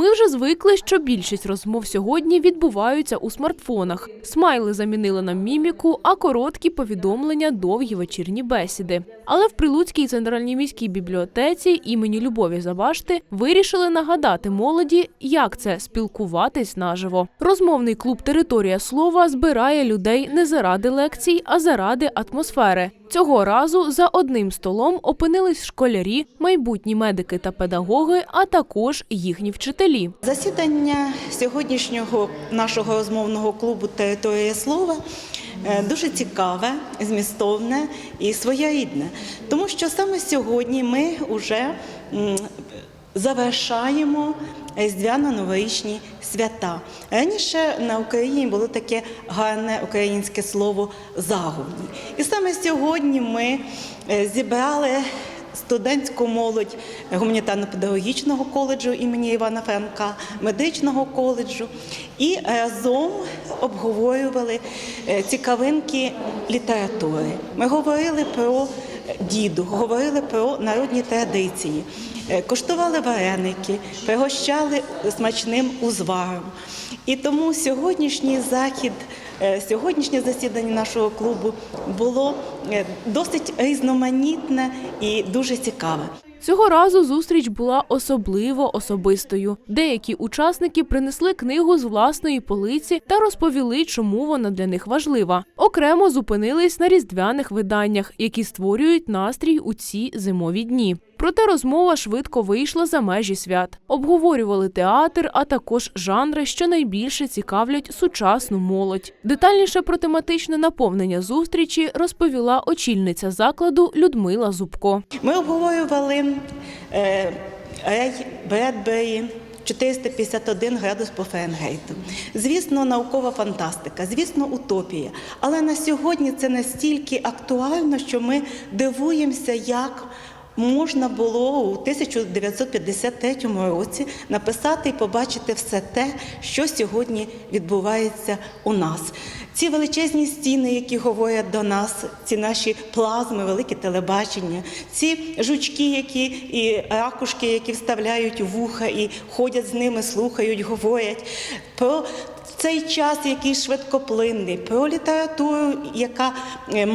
Ми вже звикли, що більшість розмов сьогодні відбуваються у смартфонах. Смайли замінили нам міміку, а короткі повідомлення довгі вечірні бесіди. Але в Прилуцькій центральній міській бібліотеці імені Любові Забашти вирішили нагадати молоді, як це спілкуватись наживо. Розмовний клуб Територія слова збирає людей не заради лекцій, а заради атмосфери. Цього разу за одним столом опинились школярі, майбутні медики та педагоги, а також їхні вчителі. Засідання сьогоднішнього нашого розмовного клубу Територія слова е, дуже цікаве, змістовне і своєрідне, тому що саме сьогодні ми вже завершаємо різдвяно-новорічні свята. Раніше на Україні було таке гарне українське слово загубні. І саме сьогодні ми е, зібрали студентську молодь гуманітарно-педагогічного коледжу імені Івана Франка, медичного коледжу і разом обговорювали е, цікавинки літератури. Ми говорили про діду, говорили про народні традиції, куштували коштували вареники, пригощали смачним узваром. І тому сьогоднішній захід, е, сьогоднішнє засідання нашого клубу було е, досить різноманітне і дуже цікаве. Цього разу зустріч була особливо особистою. Деякі учасники принесли книгу з власної полиці та розповіли, чому вона для них важлива. Окремо зупинились на різдвяних виданнях, які створюють настрій у ці зимові дні. Проте розмова швидко вийшла за межі свят. Обговорювали театр, а також жанри, що найбільше цікавлять сучасну молодь. Детальніше про тематичне наповнення зустрічі розповіла очільниця закладу Людмила Зубко. Ми обговорювали Рей Бредбері. 451 градус по Фаренгейту. Звісно, наукова фантастика, звісно, утопія. Але на сьогодні це настільки актуально, що ми дивуємося, як можна було у 1953 році написати і побачити все те, що сьогодні відбувається у нас. Ці величезні стіни, які говорять до нас, ці наші плазми, велике телебачення, ці жучки, які і ракушки, які вставляють вуха і ходять з ними, слухають, говорять про цей час, який швидкоплинний, про літературу, яка е,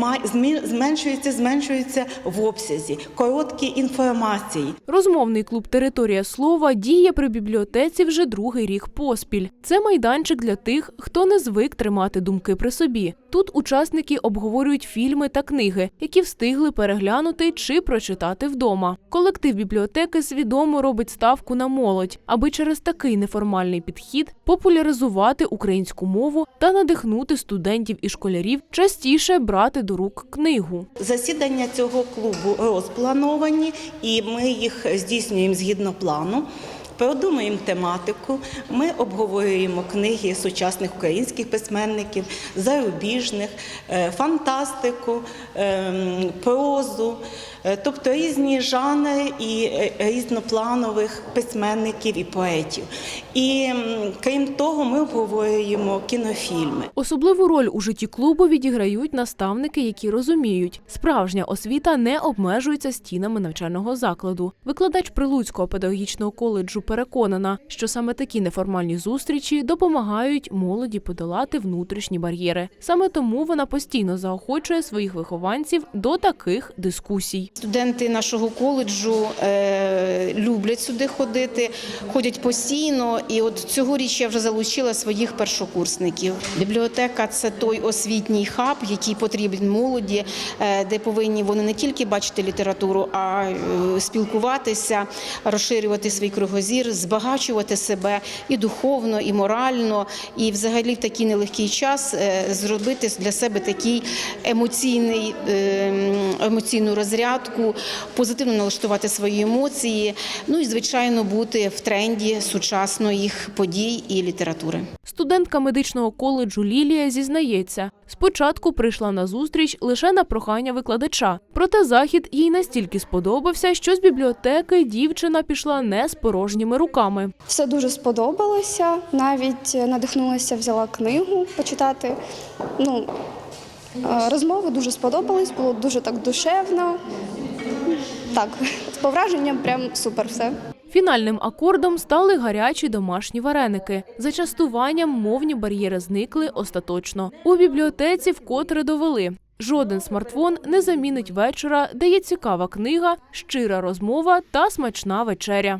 зменшується, зменшується в обсязі, короткі інформації. Розмовний клуб Територія слова діє при бібліотеці вже другий рік поспіль. Це майданчик для тих, хто не звик тримати думки при собі. Тут учасники обговорюють фільми та книги, які встигли переглянути чи прочитати вдома. Колектив бібліотеки свідомо робить ставку на молодь, аби через такий неформальний підхід популяризувати українську мову та надихнути студентів і школярів частіше брати до рук книгу. Засідання цього клубу розплановані, і ми їх здійснюємо згідно плану. Продумуємо тематику, ми обговорюємо книги сучасних українських письменників, зарубіжних, е, фантастику, ем, прозу, е, тобто різні жанри і е, різнопланових письменників і поетів. І крім того, ми обговорюємо кінофільми. Особливу роль у житті клубу відіграють наставники, які розуміють, справжня освіта не обмежується стінами навчального закладу. Викладач Прилуцького педагогічного коледжу переконана, що саме такі неформальні зустрічі допомагають молоді подолати внутрішні бар'єри. Саме тому вона постійно заохочує своїх вихованців до таких дискусій. Студенти нашого коледжу е, люблять сюди ходити, ходять постійно. І от цьогоріч я вже залучила своїх першокурсників. Бібліотека це той освітній хаб, який потрібен молоді, е, де повинні вони не тільки бачити літературу, а е, спілкуватися, розширювати свій кругозір, збагачувати себе і духовно, і морально, і взагалі в такий нелегкий час е, зробити для себе такий емоційний е, емоційну розрядку, позитивно налаштувати свої емоції. Ну і звичайно бути в тренді сучасних подій і літератури. Студентка медичного коледжу Лілія зізнається, спочатку прийшла на зустріч лише на прохання викладача. Проте захід їй настільки сподобався, що з бібліотеки дівчина пішла не з порожніми руками. Все дуже сподобалося. Навіть надихнулася, взяла книгу почитати. Ну, е, розмови дуже сподобались, було дуже так душевно. Так, по враженням прям супер все. Фінальним акордом стали гарячі домашні вареники. За частуванням мовні бар'єри зникли остаточно. У бібліотеці вкотре довели. Жоден смартфон не замінить вечора, де є цікава книга, щира розмова та смачна вечеря.